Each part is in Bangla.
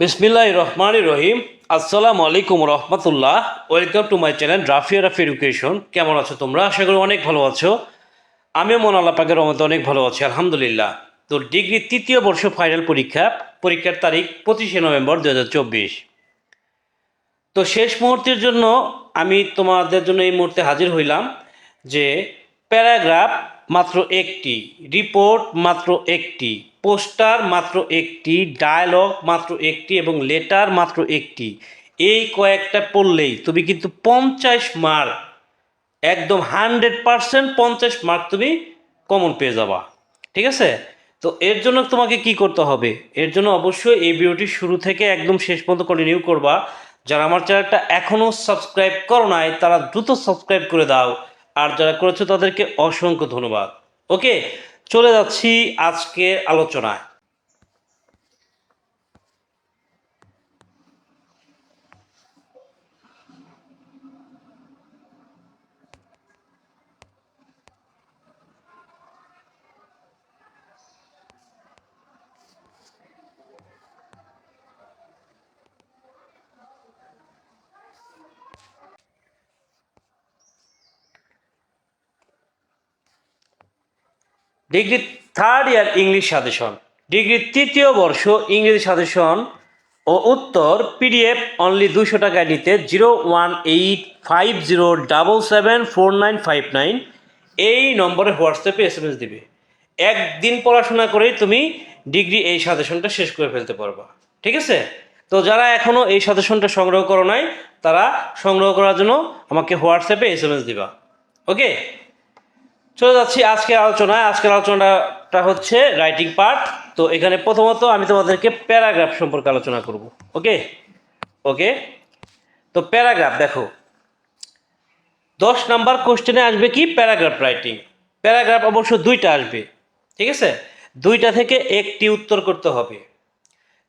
বিসমিল্লাহ রহমান রহিম। আসসালামু আলাইকুম রহমতুল্লাহ। ওয়েলকাম টু মাই চ্যানেল রাফিয়ার অফ এডুকেশন। কেমন আছো তোমরা? আশা করি অনেক ভালো আছো। আমি মন আল্লাহ পাকের রহমতে অনেক ভালো আছি, আলহামদুলিল্লাহ। তো ডিগ্রি তৃতীয় বর্ষ ফাইনাল পরীক্ষা, পরীক্ষার তারিখ পঁচিশে নভেম্বর দু হাজার চব্বিশ। তো শেষ মুহূর্তের জন্য আমি তোমাদের জন্য এই মুহূর্তে হাজির হইলাম যে প্যারাগ্রাফ মাত্র একটি, রিপোর্ট মাত্র একটি। পোস্টার মাত্র একটি, ডায়লগ মাত্র একটি এবং লেটার মাত্র একটি। এই কয়েকটা পড়লেই তুমি কিন্তু পঞ্চাশ মার্ক, একদম হান্ড্রেড পারসেন্ট পঞ্চাশ মার্ক তুমি কমন পেয়ে যাবা। ঠিক আছে? তো এর জন্য তোমাকে কি করতে হবে? এর জন্য অবশ্যই এই ভিডিওটি শুরু থেকে একদম শেষ পর্যন্ত কন্টিনিউ করবা। যারা আমার চ্যানেলটা এখনও সাবস্ক্রাইব করো নাই, তারা দ্রুত সাবস্ক্রাইব করে দাও। আর যারা করেছ তাদেরকে অসংখ্য ধন্যবাদ। ওকে চলে যাচ্ছি আজকের আলোচনায়। Degree third year English suggestion degree তৃতীয় বর্ষ ইংরেজি সাজেশন ও উত্তর পিডিএফ অনলি দুশো টাকায় নিতে zero one eight five zero double seven four nine five nine এই নম্বরে হোয়াটসঅ্যাপে এস এম এস দিবে। একদিন পড়াশোনা করেই তুমি ডিগ্রি এই সাজেশনটা শেষ করে ফেলতে পারবা। ঠিক আছে? তো যারা এখনও এই সাজেশনটা সংগ্রহ করো নাই, তারা সংগ্রহ করার জন্য আমাকে হোয়াটসঅ্যাপে এস এম এস দিবা। ওকে চলে যাচ্ছি আজকের আলোচনায়। আজকের আলোচনাটা হচ্ছে রাইটিং পার্ট তো এখানে প্রথমত আমি তোমাদেরকে প্যারাগ্রাফ সম্পর্কে আলোচনা করব ওকে ওকে তো প্যারাগ্রাফ দেখো। দশ নাম্বার কোশ্চেনে আসবে কি? প্যারাগ্রাফ রাইটিং প্যারাগ্রাফ অবশ্য দুইটা আসবে, ঠিক আছে? দুইটা থেকে একটি উত্তর করতে হবে।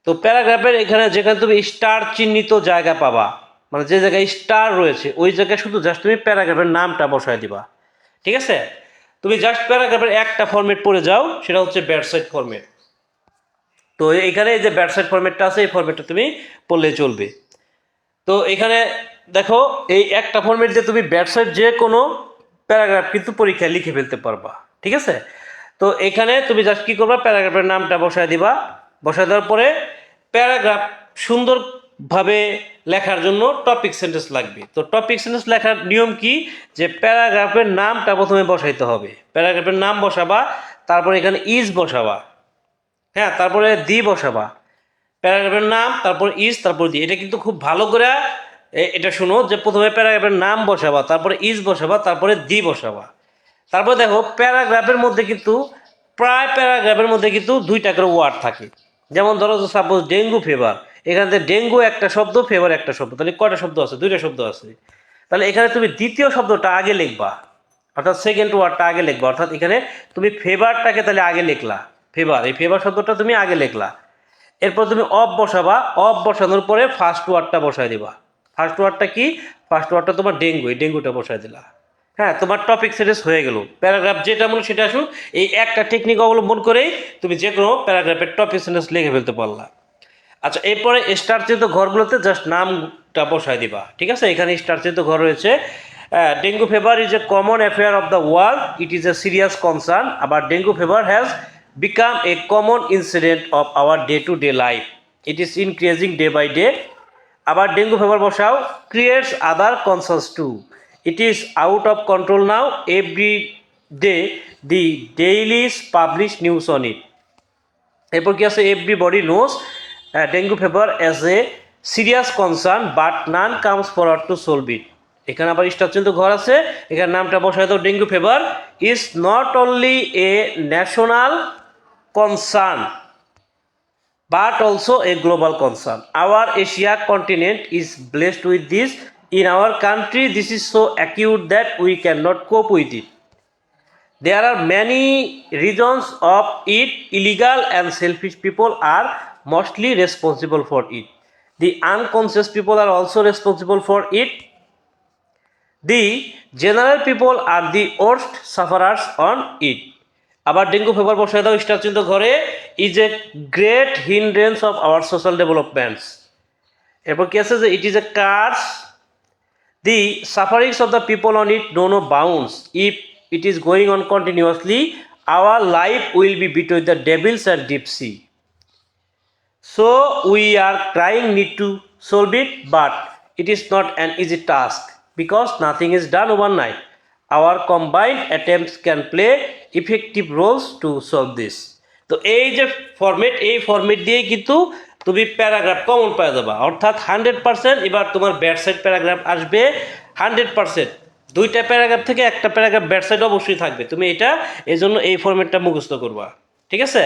তো প্যারাগ্রাফের এখানে যেখানে তুমি স্টার চিহ্নিত জায়গা পাবা মানে যে জায়গায় স্টার রয়েছে, ওই জায়গায় শুধু জাস্ট তুমি প্যারাগ্রাফের নামটা বসায় দিবা, ঠিক আছে? তুমি জাস্ট প্যারাগ্রাফের একটা ফর্মেট পড়ে যাও, সেটা হচ্ছে ব্যাটসাইড ফর্মেট তো এখানে যে ব্যাটসাইড ফর্মেটটা আছে, এই ফর্মেটটা তুমি পড়লে চলবে। তো এখানে দেখো, এই একটা ফর্মেট দিয়ে তুমি ব্যাটসাইড যে কোনো প্যারাগ্রাফ কিন্তু পরীক্ষায় লিখে ফেলতে পারবা, ঠিক আছে? তো এখানে তুমি জাস্ট কী করবা প্যারাগ্রাফের নামটা বসায় দিবা। বসায় দেওয়ার পরে প্যারাগ্রাফ সুন্দরভাবে লেখার জন্য টপিক সেন্টেন্স লাগবে। তো টপিক সেন্টেন্স লেখার নিয়ম কি? যে প্যারাগ্রাফের নামটা প্রথমে বসাইতে হবে। প্যারাগ্রাফের নাম বসাবা, তারপরে এখানে ইজ বসাবা। হ্যাঁ তারপরে দি বসাবা। প্যারাগ্রাফের নাম, তারপর ইজ তারপর দি এটা কিন্তু খুব ভালো করে এটা শুনো যে প্রথমে প্যারাগ্রাফের নাম বসাবা, তারপরে ইজ বসাবা, তারপরে দি বসাবা। তারপর দেখো, প্যারাগ্রাফের মধ্যে কিন্তু, প্রায় প্যারাগ্রাফের মধ্যে কিন্তু দুইটা করে ওয়ার্ড থাকে। যেমন ধরো সাপোজ ডেঙ্গু ফেভার এখানে থেকে ডেঙ্গু একটা শব্দ, ফেভার একটা শব্দ, তাহলে কয়টা শব্দ আছে? দুইটা শব্দ আছে। তাহলে এখানে তুমি দ্বিতীয় শব্দটা আগে লিখবা, অর্থাৎ সেকেন্ড ওয়ার্ডটা আগে লিখবা, অর্থাৎ এখানে তুমি ফেভারটাকে তাহলে আগে লিখলা, ফেভার, এই ফেভার শব্দটা তুমি আগে লিখলা। এরপর তুমি অফ বসাবা, অফ বসানোর পরে ফার্স্ট ওয়ার্ডটা বসায় দিবা। ফার্স্ট ওয়ার্ডটা কি? ফার্স্ট ওয়ার্ডটা তোমার ডেঙ্গু, এই ডেঙ্গুটা বসায় দিলা। হ্যাঁ তোমার টপিক সেটেস হয়ে গেল। প্যারাগ্রাফ যেটা মনে সেটা আসুক, এই একটা টেকনিক অবলম্বন করেই তুমি যে কোনো প্যারাগ্রাফের টপিক সেন্টেন্স লিখে ফেলতে পারলা। আচ্ছা এরপরে স্টার চিহ্নিত ঘরগুলোতে জাস্ট নামটা বসায় দিবা, ঠিক আছে? এখানে স্টার চিহ্নিত ঘর রয়েছে। Dengue fever is a common affair of the world it is a serious concern আবার dengue fever has become a common incident of our day to day life it is increasing day by day আবার ডেঙ্গু ফেভার বসাও creates other concerns to it is out of control now every day the dailies publish news on it এরপর কি আছে? Everybody knows dengue fever as a serious concern but none comes forward to solve it এখানে আবার স্টারচিন্ত ঘর আছে এখানে নামটা বসায় দাও dengue fever is not only a national concern but also a global concern. Our Asia continent is blessed with this. In our country, this is so acute that we cannot cope with it. There are many reasons of it. Illegal and selfish people are mostly responsible for it. The unconscious people are also responsible for it. The general people are the worst sufferers on it. আবার ডেঙ্গু ফিভার বসায় দাও স্টার চিহ্ন ঘরে is a great hindrance of our social developments এরপর কি আছে যে it is a curse the sufferings of the people on it no no bounds if it is going on continuously our life will be between the devils and deep sea So we are trying need to solve it, but it is not an easy task because nothing is done overnight. Our combined attempts can play effective roles to solve this. তো এই যে ফরম্যাট এই ফরম্যাট দিয়ে কিন্তু তুমি প্যারাগ্রাফ কমন পাওয়া যাবা। অর্থাৎ হান্ড্রেড পার্সেন্ট এবার তোমার ব্যাট সাইড প্যারাগ্রাফ আসবে হান্ড্রেড পার্সেন্ট দুইটা প্যারাগ্রাফ থেকে একটা প্যারাগ্রাফ ব্যাট সাইড অবশ্যই থাকবে। তুমি এটা এই জন্য এই ফর্মেটটা মুখস্থ করবা। ঠিক আছে?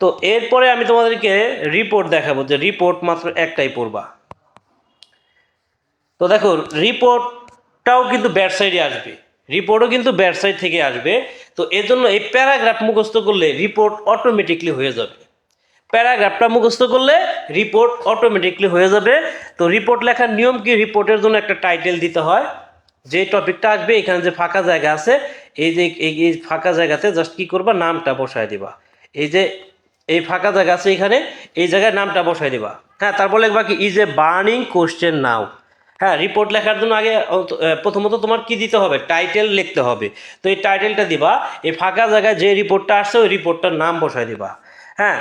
তো এরপরে আমি তোমাদেরকে রিপোর্ট দেখাবো যে রিপোর্ট মাত্র একটাই পড়বা। তো দেখো রিপোর্টটাও কিন্তু ব্যাট সাইডে আসবে। রিপোর্টও কিন্তু ব্যাট সাইড থেকে আসবে। তো এর জন্য এই প্যারাগ্রাফ মুখস্থ করলে রিপোর্ট অটোমেটিকলি হয়ে যাবে। প্যারাগ্রাফটা মুখস্থ করলে রিপোর্ট অটোমেটিকলি হয়ে যাবে। তো রিপোর্ট লেখার নিয়ম কি? রিপোর্টের জন্য একটা টাইটেল দিতে হয়। যে টপিকটা আসবে, এখানে যে ফাঁকা জায়গা আছে, এই যে এই ফাঁকা জায়গাতে জাস্ট কি করবা? নামটা বসায় দিবা। এই যে এই ফাঁকা জায়গা আছে এখানে, এই জায়গায় নামটা বসায় দিবা। হ্যাঁ তারপর লিখবা কি is a burning question now হ্যাঁ রিপোর্ট লেখার জন্য আগে প্রথমত তোমার কি দিতে হবে? টাইটেল লিখতে হবে। তো এই টাইটেলটা দিবা, এই ফাঁকা জায়গায় যে রিপোর্টটা আসছে, ওই রিপোর্টটার নাম বসায় দিবা। হ্যাঁ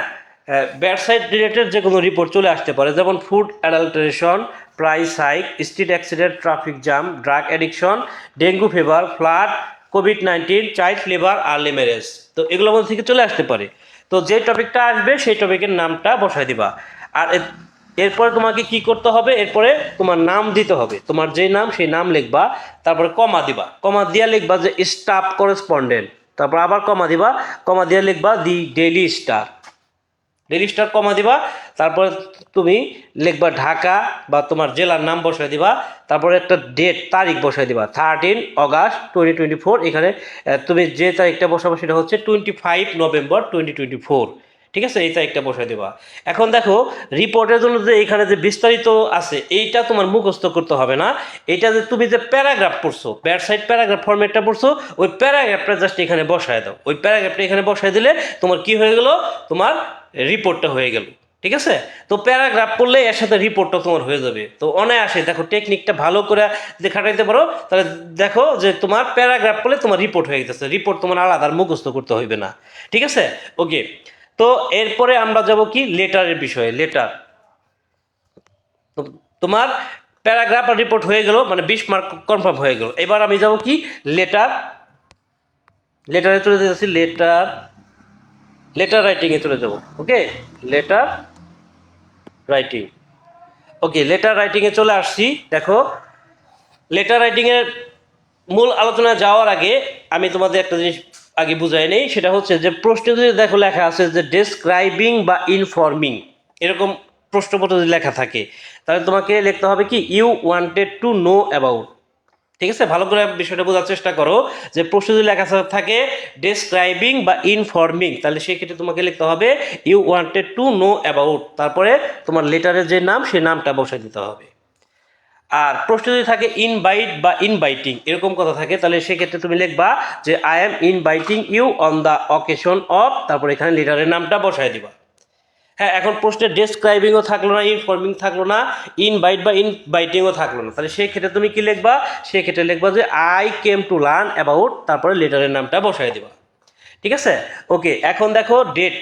ব্যাড সাইড রিলেটেড যে কোনো রিপোর্ট চলে আসতে পারে, যেমন food adulteration price hike street accident traffic jam drug addiction dengue fever flood COVID nineteen child labour early marriage তো এগুলোর মধ্যে থেকে চলে আসতে পারে। তো যে টপিকটা আসবে, সেই টপিকের নামটা বসাই দিবা। আর এরপরে তোমাকে কি করতে হবে? এরপরে তোমার নাম দিতে হবে। তোমার যে নাম, সেই নাম লিখবা, তারপরে কমা দিবা। কমা দিয়া লিখবা যে স্টাফ করেসপন্ডেন্ট তারপর আবার কমা দিবা। কমা দিয়া লিখবা the Daily Star Daily Star comma দিবা, তারপর তুমি লিখবা ঢাকা বা তোমার জেলার নাম বসায় দিবা, তারপরে একটা ডেট তারিখ বসায় দিবা thirteen August twenty twenty four এখানে তুমি যে তারিখটা বসাবো সেটা হচ্ছে twenty five November twenty twenty four ঠিক আছে এই তারিখটা বসায় দেবা। এখন দেখো রিপোর্টের জন্য যে এখানে যে বিস্তারিত আছে, এইটা তোমার মুখস্থ করতে হবে না। এটা যে তুমি যে প্যারাগ্রাফ পড়ছো ব্যাড সাইড প্যারাগ্রাফ ফরম্যাটটা পড়ছো, ওই প্যারাগ্রাফটা জাস্ট এখানে বসায় দাও। ওই প্যারাগ্রাফটা এখানে বসায় দিলে তোমার কি হয়ে গেল? তোমার রিপোর্টটা হয়ে গেল। ঠিক আছে? তো প্যারাগ্রাফ করলে এর সাথে রিপোর্টটা তোমার হয়ে যাবে। তো অনায়াসে দেখো টেকনিকটা ভালো করে যদি খাটাইতে পারো, তাহলে দেখো যে তোমার প্যারাগ্রাফ করলে তোমার রিপোর্ট হয়ে গেছে। রিপোর্ট তোমার আলাদা মুখস্থ করতে হইবে না। ঠিক আছে? ওকে তো এরপরে আমরা যাব কি? লেটারের বিষয়ে, লেটার। তোমার প্যারাগ্রাফ রিপোর্ট হয়ে গেল মানে বিশ মার্ক কনফার্ম হয়ে গেল। এবার আমি যাব কি? লেটার। লেটারে চলে যাচ্ছি, লেটার। লেটার রাইটিংয়ে চলে যাব, okay? Letter writing okay, letter রাইটিংয়ে চলে আসছি, দেখো। লেটার রাইটিংয়ের মূল আলোচনা যাওয়ার আগে আমি তোমাদের একটা জিনিস আগে বুঝাই নেই, সেটা হচ্ছে যে প্রশ্ন যদি দেখো লেখা আছে যে ডেসক্রাইবিং বা ইনফর্মিং এরকম প্রশ্নপত্র যদি লেখা থাকে, তাহলে তোমাকে লিখতে হবে কি you wanted to know about ঠিক আছে? ভালো করে বিষয়টা বোঝার চেষ্টা করো যে প্রশ্ন যদি লেখা থাকে ডেসক্রাইবিং বা ইনফর্মিং তাহলে সেক্ষেত্রে তোমাকে লিখতে হবে you wanted to know about তারপরে তোমার লেটারের যে নাম সেই নামটা বসাই দিতে হবে। আর প্রশ্ন যদি থাকে ইনভাইট বা ইনভাইটিং এরকম কথা থাকে, তাহলে সেক্ষেত্রে তুমি লিখবা যে I am inviting you on the occasion of তারপর এখানে লিডারের নামটা বসায় দিবা। হ্যাঁ এখন প্রশ্নের ডেসক্রাইবিংও থাকল না ইনফর্মিং থাকল না ইনভাইট বা ইনভাইটিংও থাকল না। তাহলে সেক্ষেত্রে তুমি কি লিখবা? সেক্ষেত্রে লিখবা যে I came to learn about তারপরে লেটারের নামটা বসায় দিবা। ঠিক আছে? ওকে এখন দেখো ডেট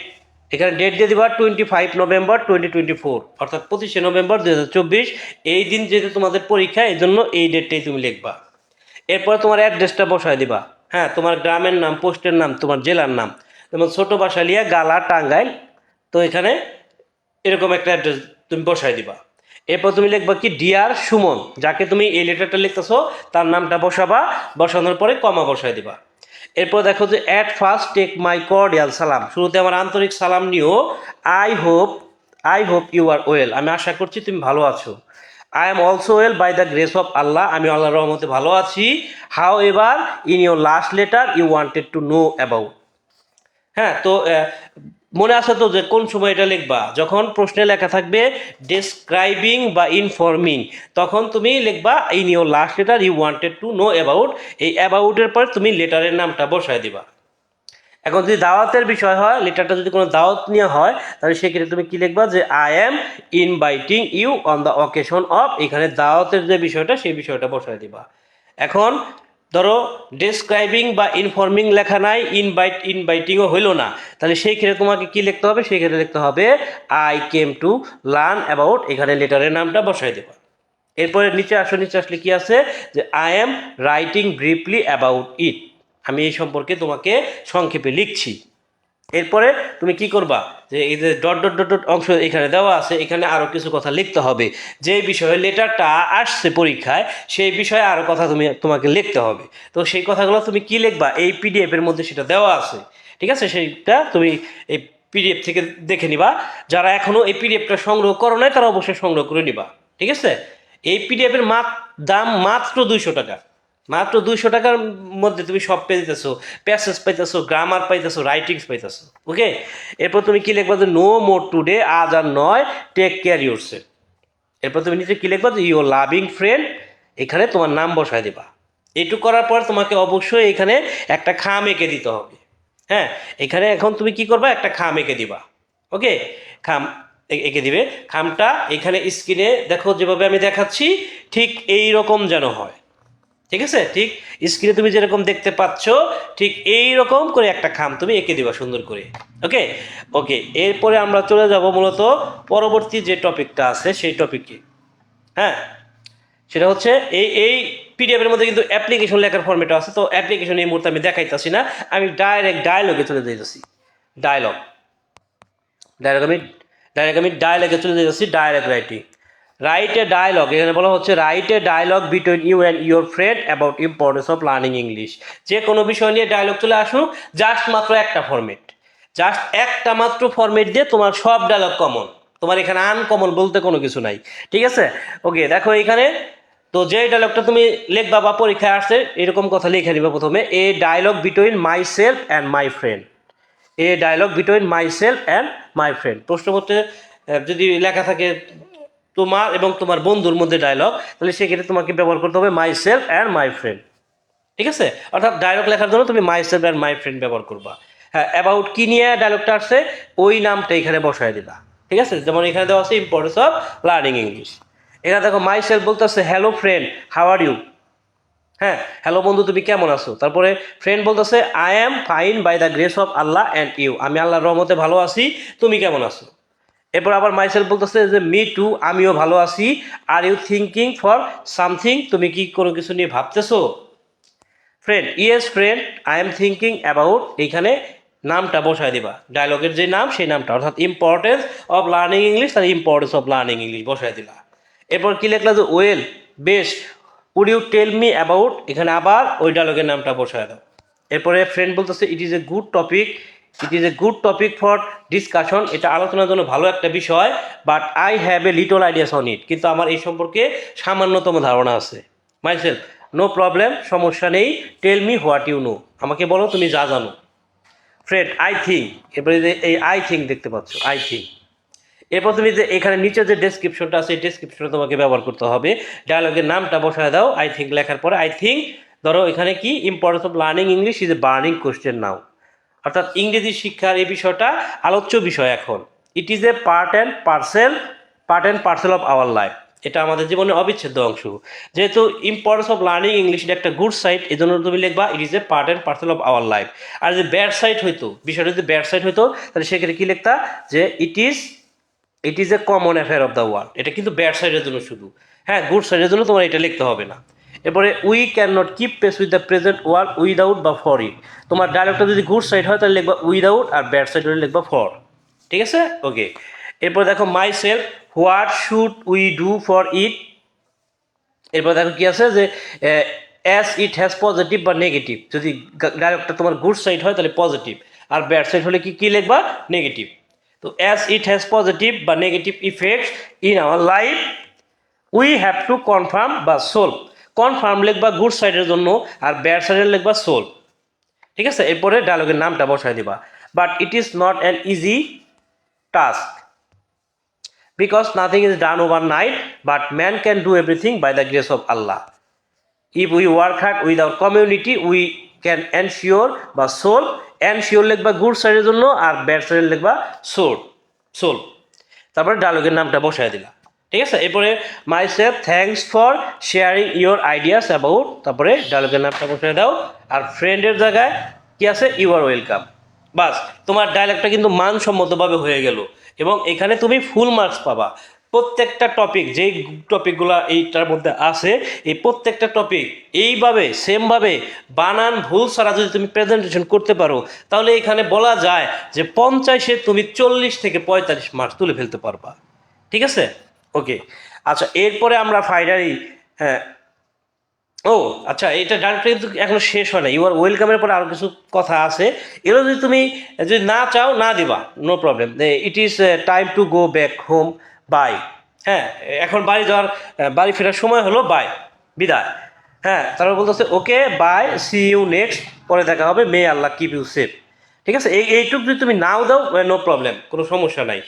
এখানে ডেট দিয়ে দিবা twenty five November twenty twenty four অর্থাৎ পঁচিশে নভেম্বর দু হাজার চব্বিশ। এই দিন যেহেতু তোমাদের পরীক্ষা, এই জন্য এই ডেটটাই তুমি লিখবা। এরপরে তোমার অ্যাড্রেসটা বসায় দিবা। হ্যাঁ তোমার গ্রামের নাম, পোস্টের নাম, তোমার জেলার নাম। যেমন ছোটো বাসালিয়া গালা টাঙ্গাইল, তো এখানে এরকম একটা অ্যাড্রেস তুমি বসায় দিবা। এরপর তুমি লিখবা কি ডিয়ার সুমন, যাকে তুমি এই লেটারটা লিখতেছো, তার নামটা বসাবা, বসানোর পরে কমা বসায় দিবা। এরপর দেখো যে at first take my cordial সালাম। শুরুতে আমার আন্তরিক সালাম নিও। I hope I hope you are well আমি আশা করছি তুমি ভালো আছো। I am also well by the grace of Allah আমি আল্লাহ রহমতে ভালো আছি। However in your last letter you wanted to know about হ্যাঁ তো মনে আছে তো যে কোন সময় এটা লিখবা? যখন প্রশ্নে লেখা থাকবে ডেসক্রাইবিং বা ইনফর্মিং তখন তুমি লিখবা in your last letter you wanted to know about এই অ্যাবাউটের পর তুমি লেটারের নামটা বসায় দিবা। এখন যদি দাওয়াতের বিষয় হয়, লেটারটা যদি কোনো দাওয়াত নিয়ে হয়, তাহলে সেক্ষেত্রে তুমি কি লিখবা যে I am inviting you on the occasion of এখানে দাওয়াতের যে বিষয়টা, সেই বিষয়টা বসায় দিবা। এখন ধরো ডেসক্রাইবিং বা ইনফর্মিং লেখা নাই ইনভাইট ইনভাইটিংও হইল না। তাহলে সেই ক্ষেত্রে তোমাকে কি লিখতে হবে? সেই ক্ষেত্রে লিখতে হবে I came to learn about এখানে লেটারের নামটা বসাই দেবা। এরপরে নিচে আসো, নিচে আসলে কি আছে? যে I am writing briefly about it আমি এই সম্পর্কে তোমাকে সংক্ষেপে লিখছি। এরপরে তুমি কি করবা? যে এই যে ডট ডট ডট ডট অংশ এখানে দেওয়া আছে, এখানে আরও কিছু কথা লিখতে হবে। যে বিষয়ে লেটারটা আসছে পরীক্ষায়, সেই বিষয়ে আরও কথা তুমি, তোমাকে লিখতে হবে। তো সেই কথাগুলো তুমি কি লিখবা? এই পিডিএফের মধ্যে সেটা দেওয়া আছে। ঠিক আছে? সেইটা তুমি এই পিডিএফ থেকে দেখে নিবা। যারা এখনও এই পিডিএফটা সংগ্রহ করো নাই, তারা অবশ্যই সংগ্রহ করে নিবা। ঠিক আছে? এই পিডিএফ এর মাত, দাম মাত্র দুইশো টাকা। মাত্র দুইশো টাকার মধ্যে তুমি সব পেতেছো প্যাসেজ পাইতেছো গ্রামার পাইতেছো রাইটিংস পাইতেছো ওকে এরপর তুমি কি লিখবা নো মোর টুডে আজ আর নয় টেক কেয়ার ইউর সেলফ এরপর তুমি নিচে কি লিখবা যে ইউর লাভিং ফ্রেন্ড এখানে তোমার নাম বসায় দিবা। এইটুকু করার পর তোমাকে অবশ্যই এখানে একটা খাম এঁকে দিতে হবে হ্যাঁ? এখানে এখন তুমি কি করবা, একটা খাম এঁকে দিবা ওকে খাম এঁকে দিবে। খামটা এখানে স্ক্রিনে দেখো যেভাবে আমি দেখাচ্ছি, ঠিক এই রকম যেন হয়। ঠিক আছে? ঠিক স্ক্রিনে তুমি যেরকম দেখতে পাচ্ছ, ঠিক এই রকম করে একটা খাম তুমি এঁকে দিবা সুন্দর করে। ওকে ওকে এরপরে আমরা চলে যাব মূলত পরবর্তী যে টপিকটা আছে, সেই টপিকে হ্যাঁ? সেটা হচ্ছে এই এই পিডিএফ এর মধ্যে কিন্তু অ্যাপ্লিকেশন লেখার ফর্মেট আছে, তো অ্যাপ্লিকেশন এই মুহূর্তে আমি দেখাইতেছি না, আমি ডাইরেক্ট ডায়লগে চলে যেতেছি ডায়লগ ডায়লগ আমি ডাইরেক্ট আমি ডায়লগে চলে যেতেছি direct writing write a dialogue এখানে বলা হচ্ছে write a dialogue between you and your friend about importance of learning English যে কোনো বিষয় নিয়ে ডায়লগ চলে আসুক জাস্ট মাত্র একটা ফর্মেট জাস্ট একটা মাত্র ফর্মেট দিয়ে তোমার সব ডায়লগ কমন তোমার এখানে আনকমন বলতে কোনো কিছু নাই। ঠিক আছে? ওকে দেখো এখানে, তো যে ডায়লগটা তুমি লিখবা বা পরীক্ষায় আসছে, এরকম কথা লিখে নিবা প্রথমে। A dialogue between myself and my friend a dialogue between myself and my friend প্রশ্নপত্রে যদি লেখা থাকে তোমার এবং তোমার বন্ধুর মধ্যে ডায়লগ তাহলে সেক্ষেত্রে তোমাকে ব্যবহার করতে হবে myself and my friend ঠিক আছে? অর্থাৎ ডায়লগ লেখার জন্য তুমি myself and my friend ব্যবহার করবা। হ্যাঁ অ্যাবাউট কি নিয়ে ডায়লগটা আসছে? ওই নামটা এখানে বসায় দিবা। ঠিক আছে? যেমন এখানে দেওয়া আছে ইম্পর্টেন্স অফ লার্নিং ইংলিশ এখানে দেখো মাই সেলফ বলতেছে hello friend how are you হ্যাঁ হ্যালো বন্ধু, তুমি কেমন আছো? তারপরে ফ্রেন্ড বলতেছে I am fine by the grace of Allah and you আমি আল্লাহর রহমতে ভালো আছি, তুমি কেমন আছো? এরপর আবার মাইসেল বলতেছে যে মি টু আমিও ভালো আছি। Are you thinking for something তুমি কি কোনো কিছু নিয়ে ভাবতেছো? Friend yes friend I am thinking about এইখানে নামটা বসায় দিবা। ডায়লগের যে নাম, সেই নামটা। অর্থাৎ ইম্পর্টেন্স অফ লার্নিং ইংলিশ তার ইম্পর্টেন্স অফ লার্নিং ইংলিশ বসায় দিলা। এরপর কি লেখলা যে ওয়েল বেশ would you tell me about এখানে আবার ওই ডায়লগের নামটা বসায় দাও। এরপরে ফ্রেন্ড বলতেছে it is a good topic it is a good topic for discussion এটা আলোচনার জন্য ভালো একটা বিষয় but I have a little ideas on it কিন্তু আমার এই সম্পর্কে সামান্যতম ধারণা আছে। মাইসেলফ নো প্রবলেম সমস্যা নেই। Tell me what you know আমাকে বলো, তুমি যা জানো। ফ্রেন্ড আই থিঙ্ক এরপরে যে এই আই থিঙ্ক দেখতে পাচ্ছ আই থিঙ্ক এরপর তুমি যে এখানে নিচে যে ডেসক্রিপশনটা আছে, এই ডেসক্রিপশনে তোমাকে ব্যবহার করতে হবে। ডায়ালগের নামটা বসায় দাও আই থিঙ্ক লেখার পরে আই থিঙ্ক ধরো এখানে কি importance of learning English is a burning question now অর্থাৎ ইংরেজি শিক্ষার এই বিষয়টা আলোচ্য বিষয় এখন। It is a part and parcel part and parcel of our life এটা আমাদের জীবনের অবিচ্ছেদ্য অংশ। যেহেতু ইম্পর্টেন্স অফ লার্নিং ইংলিশ এটা একটা গুড সাইট এই জন্য তুমি লিখবা it is a part and parcel of our life আর যদি ব্যাড সাইট হইতো, বিষয়টা যদি ব্যাড সাইট হইতো, তাহলে সেক্ষেত্রে কি লিখতা? যে it is it is a common affair of the world এটা কিন্তু ব্যাড সাইডের জন্য শুধু। হ্যাঁ গুড সাইডের জন্য তোমার এটা লিখতে হবে না। এরপরে we can not keep pace with the present world without বা ফর ইট তোমার ডায়লগটা যদি গুড সাইড হয়, তাহলে লিখবা উইদাউট আর ব্যাড সাইড হলে লিখবা ফর ঠিক আছে? ওকে এরপর দেখো myself what should we do for it এরপর দেখো কি আছে যে অ্যাজ ইট হ্যাজ পজিটিভ বা নেগেটিভ যদি ডায়লগটা তোমার গুড সাইড হয়, তাহলে পজিটিভ আর ব্যাড সাইড হলে কি কী লিখবা? নেগেটিভ তো অ্যাজ ইট হ্যাজ পজিটিভ বা negative effects in our life we have to confirm বা সোলভ কনফার্ম লিখবা গুড সাইডের জন্য আর ব্যাড সাইডের লিখবা সোল? ঠিক আছে? এরপরে ডায়লগের নামটা বসায় দিবা। But it is not an easy task because nothing is is done night but man can do everything by the grace of Allah if we work hard with our community, we can ensure বা solve অ্যান্ড শিওর লিখবা গুড সাইডের জন্য আর ব্যাড সাইডের লিখবা সোল সোল তারপরে ডায়লগের নামটা বসায় দিলা। ঠিক আছে? এরপরে myself thanks for sharing your ideas about তারপরে ডায়লগের নামটা বসায় দাও। আর ফ্রেন্ডের জায়গায় কি আছে? ইউ আর ওয়েলকাম বাস, তোমার ডায়লগটা কিন্তু মানসম্মতভাবে হয়ে গেল। এবং এখানে তুমি ফুল মার্কস পাবা। প্রত্যেকটা টপিক যেই টপিকগুলো এইটার মধ্যে আছে, এই প্রত্যেকটা টপিক এইভাবে সেমভাবে বানান, ভুল ছাড়া যদি তুমি প্রেজেন্টেশন করতে পারো, তাহলে এখানে বলা যায় যে পঞ্চাশে তুমি চল্লিশ থেকে পঁয়তাল্লিশ মার্কস তুলে ফেলতে পারবা। ঠিক আছে? ওকে আচ্ছা এরপরে আমরা ফাইনালি হ্যাঁ। ও আচ্ছা এটা ডাইরেক্টলি কিন্তু এখনও শেষ হয় না ইউ আর ওয়েলকামের পরে আরও কিছু কথা আছে। এগুলো যদি তুমি, যদি না চাও, না দিবা no problem it is time to go back home bye হ্যাঁ এখন বাড়ি যাওয়ার বাড়ি ফেরার সময় হলো বাই বিদায়। হ্যাঁ তারপর বলতেছে okay bye see you next পরে দেখা হবে may Allah keep you safe ঠিক আছে? এই, এইটুকু যদি তুমি নাও দাও নো প্রবলেম কোনো সমস্যা নাই।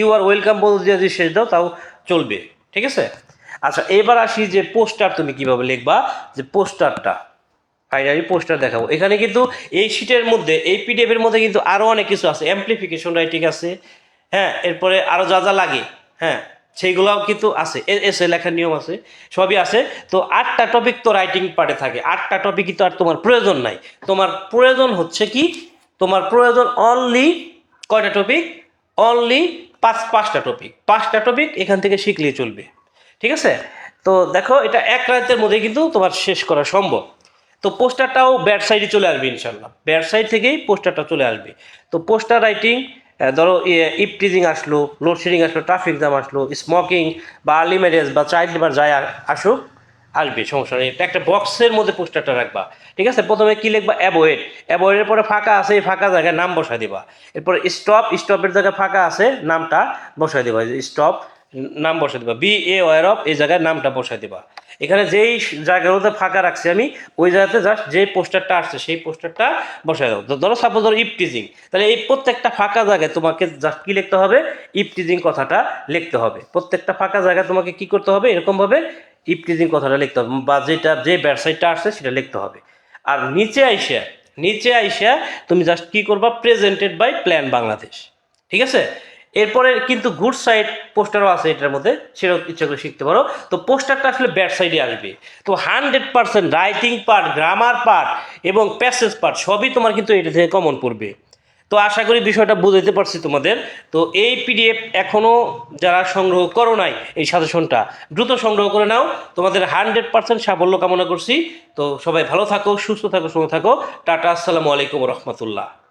ইউ আর ওয়েলকাম বল দিয়ে যদি শেষ দাও, তাও চলবে, ঠিক আছে? আচ্ছা এবার আসি যে পোস্টার তুমি কীভাবে লিখবা, যে পোস্টারটা। ফাইনালি পোস্টার দেখাবো। এখানে কিন্তু এই শিটের মধ্যে, এই পিডিএফের মধ্যে কিন্তু আরও অনেক কিছু আছে। অ্যাম্পলিফিকেশন রাইটিং আছে হ্যাঁ? এরপরে আরও যা যা লাগে হ্যাঁ? সেইগুলোও কিন্তু আছে। এসে লেখার নিয়ম আছে, সবই আছে। তো আটটা টপিক তো রাইটিং পার্টে থাকে। আটটা টপিকই তো আর তোমার প্রয়োজন নাই। তোমার প্রয়োজন হচ্ছে কি? তোমার প্রয়োজন অনলি কয়টা টপিক অনলি পাঁচ, পাঁচটা টপিক পাঁচটা টপিক এখান থেকে শিখলেই চলবে। ঠিক আছে? তো দেখো, এটা এক রাতের মধ্যে কিন্তু তোমার শেষ করা সম্ভব। তো পোস্টারটাও ব্যাড সাইডে চলে আসবে ইনশাল্লাহ ব্যাড সাইড থেকেই পোস্টারটা চলে আসবে। তো পোস্টার রাইটিং ধরো ইপটিজিং আসলো, লোডশেডিং আসলো, ট্রাফিক জ্যাম আসলো, স্মোকিং বা আর্লি ম্যারেজ বা চাইল্ড লেবার যাই আসুক আসবে সমস্যা নেই। একটা বক্সের মধ্যে পোস্টারটা রাখবা। ঠিক আছে? প্রথমে কি লিখবা? অ্যাভয়েড অ্যাভয়েডের পরে ফাঁকা আছে, এই ফাঁকা জায়গায় নাম বসাই দিবা। এরপরে স্টপ স্টপের জায়গায় ফাঁকা আছে, নামটা বসাই দিবা। স্টপ নাম বসাই দিবা। বি এ ওয়ার অফ এই জায়গায় নামটা বসাই দিবা। এখানে যেই জায়গাগুলোতে ফাঁকা রাখছি আমি, ওই জায়গাতে জাস্ট যে পোস্টারটা আসছে, সেই পোস্টারটা বসায় তো ধরো সাপোজ ধরো ইপটিজিং তাহলে এই প্রত্যেকটা ফাঁকা জায়গায় তোমাকে জাস্ট কী লিখতে হবে? ইপটিজিং কথাটা লিখতে হবে। প্রত্যেকটা ফাঁকা জায়গায় তোমাকে কি করতে হবে? এরকমভাবে ইপটিজিং কথাটা লিখতে হবে। বা যেটা, যে ওয়েবসাইটটা আসছে, সেটা লিখতে হবে। আর নিচে আইসা নিচে আইসা তুমি জাস্ট কি করবা? প্রেজেন্টেড বাই প্ল্যান বাংলাদেশ ঠিক আছে? এরপরে কিন্তু গুড সাইড পোস্টারও আছে এটার মধ্যে, সেটাও ইচ্ছা করে শিখতে পারো। তো পোস্টারটা আসলে ব্যাড সাইডে আসবে। তো hundred percent writing part grammar part এবং প্যাসেজ পার্ট সবই তোমার কিন্তু এটা থেকে কমন পড়বে। তো আশা করি বিষয়টা বুঝাইতে পারছি তোমাদের। তো এই পিডিএফ এখনও যারা সংগ্রহ করো নাই এই সাজেশনটা দ্রুত সংগ্রহ করে নাও। তোমাদের হান্ড্রেড পার্সেন্ট সাফল্য কামনা করছি। তো সবাই ভালো থাকো, সুস্থ থাকো সুস্থ থাকো। টাটা, আসসালামু আলাইকুম রহমতুল্লাহ।